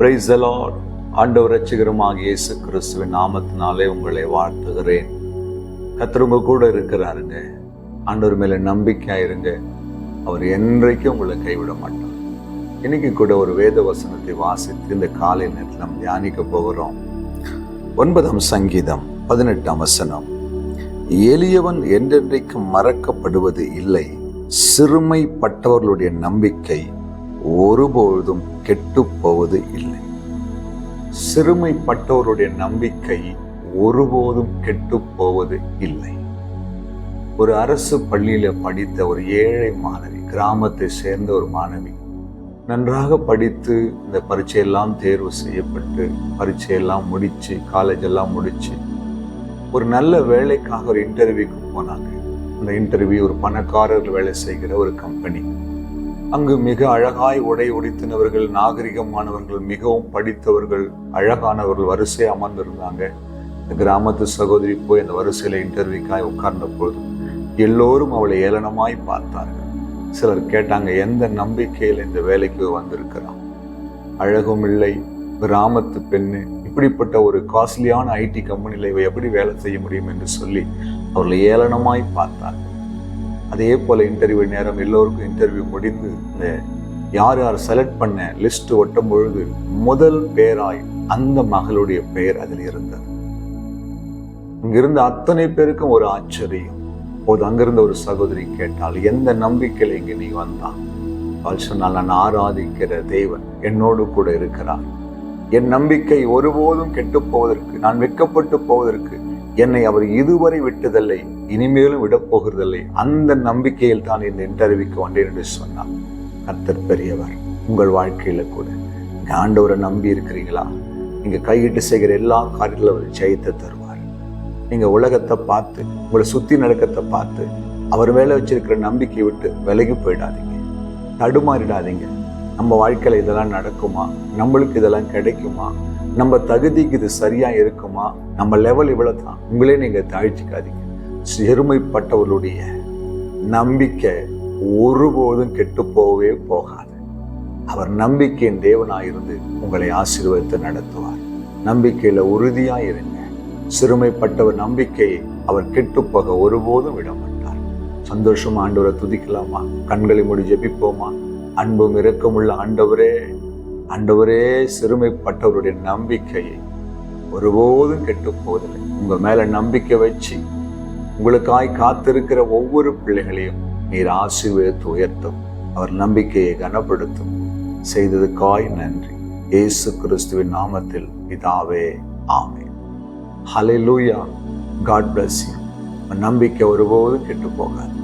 Price Lord ஆண்டவர் ரட்சகரமாக இயேசு கிறிஸ்துவின் நாமத்தினாலே உங்களை வாழ்த்துகிறேன். கத்திரவங்க கூட இருக்கிறாருங்க. ஆண்டவர் மேலே நம்பிக்கையா இருங்க. அவர் என்றைக்கும் உங்களை கைவிட மாட்டார். இன்னைக்கு கூட ஒரு வேத வசனத்தை வாசித்து இந்த காலை நேரத்தில் நம்ம தியானிக்க போகிறோம். ஒன்பதாம் சங்கீதம் பதினெட்டாம் வசனம். எளியவன் என்றென்றைக்கும் மறக்கப்படுவது இல்லை. சிறுமைப்பட்டவர்களுடைய நம்பிக்கை ஒருபொழுதும் கெட்டு போவது இல்லை. சிறுமைப்பட்டோருடைய நம்பிக்கை ஒருபோதும் கெட்டுப் போவது இல்லை. ஒரு அரசு பள்ளியில படித்த ஒரு ஏழை மாணவி கிராமத்தை சேர்ந்த ஒரு மாணவி நன்றாக படித்து இந்த பரீட்சையெல்லாம் தேர்வு செய்யப்பட்டு பரீட்சையெல்லாம் முடிச்சு காலேஜ் எல்லாம் முடிச்சு ஒரு நல்ல வேலைக்காக ஒரு இன்டர்வியூக்கு போனாங்க. அந்த இன்டர்வியூ ஒரு பணக்காரர் வேலை செய்கிற ஒரு கம்பெனி அங்கு மிக அழகாய் உடை உடைத்தினவர்கள் நாகரிகமானவர்கள் மிகவும் படித்தவர்கள் அழகானவர்கள் வரிசை அமர்ந்திருந்தாங்க. இந்த கிராமத்து சகோதரி போய் அந்த வரிசையில் இன்டர்வியூக்காய் உட்கார்ந்த பொழுது எல்லோரும் அவளை ஏளனமாய் பார்த்தார்கள். சிலர் கேட்டாங்க எந்த நம்பிக்கையில் இந்த வேலைக்கு வந்திருக்கிறான்? அழகும் இல்லை கிராமத்து பெண்ணு இப்படிப்பட்ட ஒரு காஸ்ட்லியான ஐடி கம்பெனியில் இவ எப்படி வேலை செய்ய முடியும்? என்று சொல்லி அவர்களை ஏளனமாய் பார்த்தார்கள். அதே போல இன்டர்வியூ நேரம் எல்லோருக்கும் இன்டர்வியூ முடிந்து இந்த யார் யார் செலக்ட் பண்ண லிஸ்ட் ஒட்டும் பொழுது முதல் பேராய் அந்த மகளுடைய பெயர் அதில் இருந்தது. இங்கிருந்த அத்தனை பேருக்கும் ஒரு ஆச்சரியம். போது அங்கிருந்த ஒரு சகோதரி கேட்டால் எந்த நம்பிக்கையில் இங்கே நீ வந்தான்? அவள் சொன்னால் நான் ஆராதிக்கிற தேவன் என்னோடு கூட இருக்கிறார். என் நம்பிக்கை ஒருபோதும் கெட்டு போவதற்கு நான் வெக்கப்பட்டு போவதற்கு என்னை அவர் இதுவரை விட்டதில்லை இனிமேலும் விடப் போகிறதில்லை. அந்த நம்பிக்கையில் தான் இந்த இன்டர்வியூக்கு வந்தேன் என்று சொன்னார். கர்த்தர் பெரியவர் உங்கள் வாழ்க்கையில கூட. நீங்க ஆண்டவரை நம்பி இருக்கிறீங்களா? நீங்க கையிட்டு செய்கிற எல்லா காரியங்களும் அவர் ஜெயித்து தருவார். நீங்க உலகத்தை பார்த்து உங்களை சுத்தி நடக்கத்தை பார்த்து அவர் மேல வச்சிருக்கிற நம்பிக்கை விட்டு விலகி போயிடாதீங்க. தடுமாறிடாதீங்க. நம்ம வாழ்க்கையில இதெல்லாம் நடக்குமா? நம்மளுக்கு இதெல்லாம் கிடைக்குமா? நம்ம தகுதிக்கு இது சரியா இருக்குமா? நம்ம லெவல் இவ்வளவு தான் உங்களே நீங்க தாழ்த்திக்காதீங்க. சிறுமைப்பட்டவர்களுடைய நம்பிக்கை ஒருபோதும் கெட்டு போகவே போகாது. அவர் நம்பிக்கையின் தேவனாயிருந்து உங்களை ஆசீர்வதித்து நடத்துவார். நம்பிக்கையில உறுதியா இருங்க. சிறுமைப்பட்டவர் நம்பிக்கையை அவர் கெட்டு போக ஒருபோதும் விட மாட்டார் சந்தோஷமா ஆண்டவரை துதிக்கலாமா? கண்களை மூடி ஜெபிப்போமா? அன்பும் இரக்கமுள்ள ஆண்டவரே அண்டவரே சிறுமைப்பட்டவருடைய நம்பிக்கையை ஒருபோதும் கெட்டு போவதில்லை உங்க மேல நம்பிக்கை வச்சு உங்களுக்காய் காத்திருக்கிற ஒவ்வொரு பிள்ளைகளையும் நீர் ஆசீர்வதித்து உயர்த்தும். அவர் நம்பிக்கையை கனப்படுத்தும். செய்ததுக்காய் நன்றி. இயேசு கிறிஸ்துவின் நாமத்தில் இதாவே ஆமே ஹalleluya காட் பிளஸ் யூ நம்பிக்கை ஒருபோதும் கெட்டு போகாது